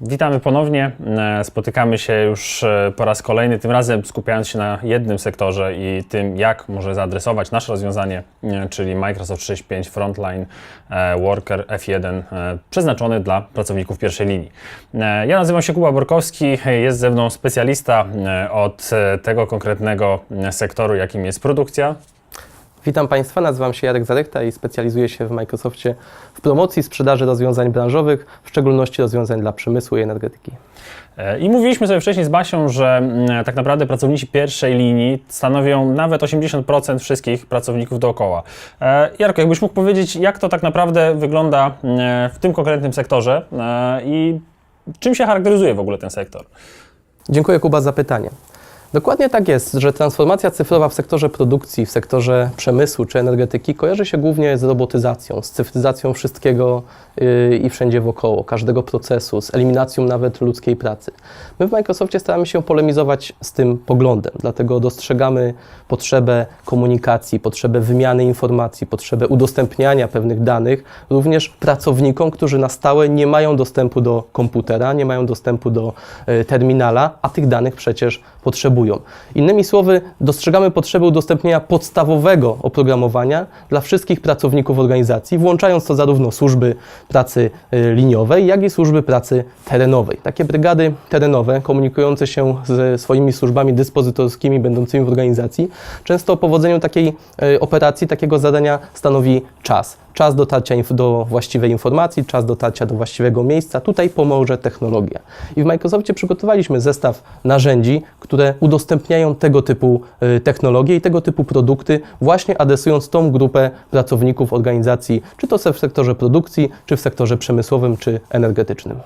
Witamy ponownie. E, Spotykamy się już e, po raz kolejny, tym razem skupiając się na jednym sektorze i tym, jak może zaadresować nasze rozwiązanie, e, czyli Microsoft 365 Frontline Worker F1 e, przeznaczony dla pracowników pierwszej linii. Ja nazywam się Kuba Borkowski, jest ze mną specjalista od tego konkretnego sektoru, jakim jest produkcja. Witam Państwa, nazywam się Jarek Zarechta i specjalizuję się w Microsoftie w promocji i sprzedaży rozwiązań branżowych, w szczególności rozwiązań dla przemysłu i energetyki. E, I mówiliśmy sobie wcześniej z Basią, że mm, tak naprawdę pracownicy pierwszej linii stanowią nawet 80% wszystkich pracowników dookoła. E, Jarko, jakbyś mógł powiedzieć, jak to tak naprawdę wygląda mm, w tym konkretnym sektorze e, i czym się charakteryzuje w ogóle ten sektor? Dziękuję Kuba za pytanie. Dokładnie tak jest, że transformacja cyfrowa w sektorze produkcji, w sektorze przemysłu czy energetyki kojarzy się głównie z robotyzacją, z cyfryzacją wszystkiego yy, i wszędzie wokoło, każdego procesu, z eliminacją nawet ludzkiej pracy. My w Microsoftie staramy się polemizować z tym poglądem, dlatego dostrzegamy potrzebę komunikacji, potrzebę wymiany informacji, potrzebę udostępniania pewnych danych również pracownikom, którzy na stałe nie mają dostępu do komputera, nie mają dostępu do e, terminala, a tych danych przecież potrzebują. Innymi słowy, dostrzegamy potrzebę udostępnienia podstawowego oprogramowania dla wszystkich pracowników organizacji, włączając to zarówno służby pracy e, liniowej, jak i służby pracy terenowej. Takie brygady terenowe, komunikujące się ze swoimi służbami dyspozytorskimi będącymi w organizacji, często o powodzeniu takiej e, operacji, takiego zadania stanowi czas. Czas dotarcia do właściwej informacji, czas dotarcia do właściwego miejsca. Tutaj pomoże technologia. I w Microsoftie przygotowaliśmy zestaw narzędzi, które udostępniają tego typu y, technologie i tego typu produkty, właśnie adresując tą grupę pracowników organizacji, czy to w sektorze produkcji, czy w sektorze przemysłowym, czy energetycznym.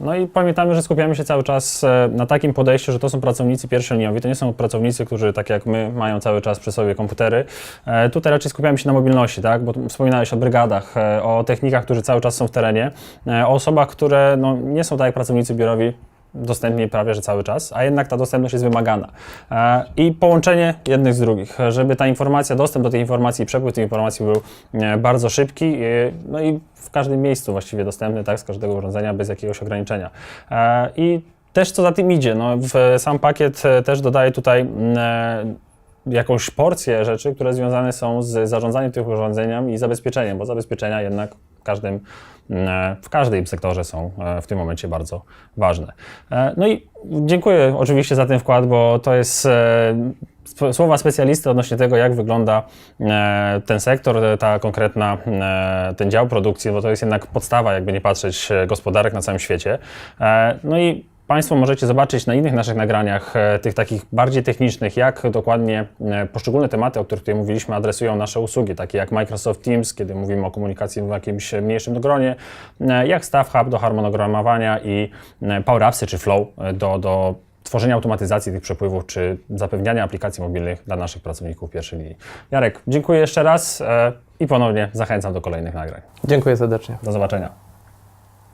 No i pamiętamy, że skupiamy się cały czas e, na takim podejściu, że to są pracownicy pierwszoliniowi, to nie są pracownicy, którzy tak jak my mają cały czas przy sobie komputery. E, Tutaj raczej skupiamy się na mobilności, tak? bo wspominałeś o brygadach, e, o technikach, którzy cały czas są w terenie, o osobach, które no, nie są tak jak pracownicy biurowi, dostępni prawie że cały czas, a jednak ta dostępność jest wymagana. E, I połączenie jednych z drugich, żeby ta informacja, dostęp do tej informacji, przepływ tej informacji był e, bardzo szybki, e, no i w każdym miejscu właściwie dostępny, tak, z każdego urządzenia, bez jakiegoś ograniczenia. I też co za tym idzie, no, sam pakiet też dodaje tutaj jakąś porcję rzeczy, które związane są z zarządzaniem tych urządzeniami i zabezpieczeniem, bo zabezpieczenia jednak w każdym, mm, w każdym sektorze są e, w tym momencie bardzo ważne. E, No i dziękuję oczywiście za ten wkład, bo to jest e, słowa specjalisty odnośnie tego, jak wygląda e, ten sektor, e, ta konkretna, e, ten dział produkcji, bo to jest jednak podstawa, jakby nie patrzeć, e, gospodarek na całym świecie. E, No i Państwo możecie zobaczyć na innych naszych nagraniach, e, tych takich bardziej technicznych, jak dokładnie e, poszczególne tematy, o których tutaj mówiliśmy, adresują nasze usługi, takie jak Microsoft Teams, kiedy mówimy o komunikacji w jakimś mniejszym gronie, e, jak Staff Hub do harmonogramowania i Power Appsy czy Flow do, do tworzenia automatyzacji tych przepływów, czy zapewniania aplikacji mobilnych dla naszych pracowników pierwszej linii. Jarek, dziękuję jeszcze raz i ponownie zachęcam do kolejnych nagrań. Dziękuję serdecznie. Do zobaczenia.